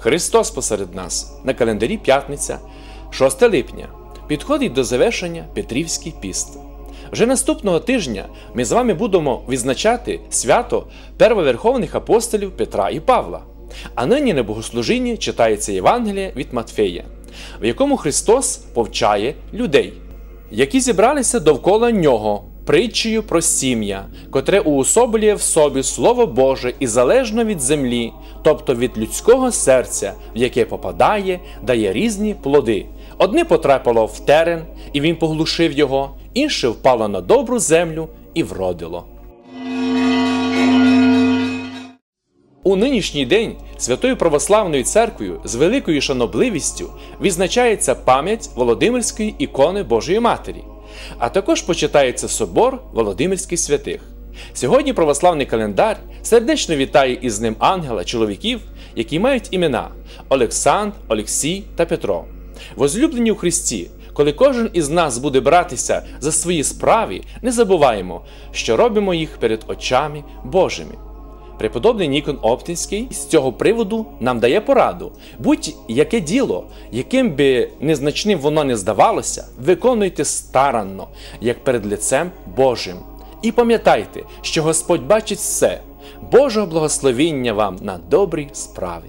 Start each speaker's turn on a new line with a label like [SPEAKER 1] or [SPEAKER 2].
[SPEAKER 1] Христос посеред нас на календарі п'ятниця, 6 липня, підходить до завершення Петрівський піст. Вже наступного тижня ми з вами будемо відзначати свято первоверховних апостолів Петра і Павла. А нині на богослужінні читається Євангеліє від Матфея, в якому Христос повчає людей, які зібралися довкола нього притчею про сім'я, котре уособлює в собі Слово Боже і залежно від землі, тобто від людського серця, в яке попадає, дає різні плоди. Одне потрапило в терен, і він поглушив його, інше впало на добру землю і вродило. У нинішній день Святою Православною Церквою з великою шанобливістю відзначається пам'ять Володимирської ікони Божої Матері, а також почитається собор Володимирських святих. Сьогодні православний календар сердечно вітає із ним ангела чоловіків, які мають імена Олександр, Олексій та Петро. Возлюблені у Христі, коли кожен із нас буде братися за свої справи, не забуваємо, що робимо їх перед очами Божими. Преподобний Нікон Оптинський з цього приводу нам дає пораду: будь-яке діло, яким би незначним воно не здавалося, виконуйте старанно, як перед лицем Божим. І пам'ятайте, що Господь бачить все, Божого благословіння вам на добрій справи.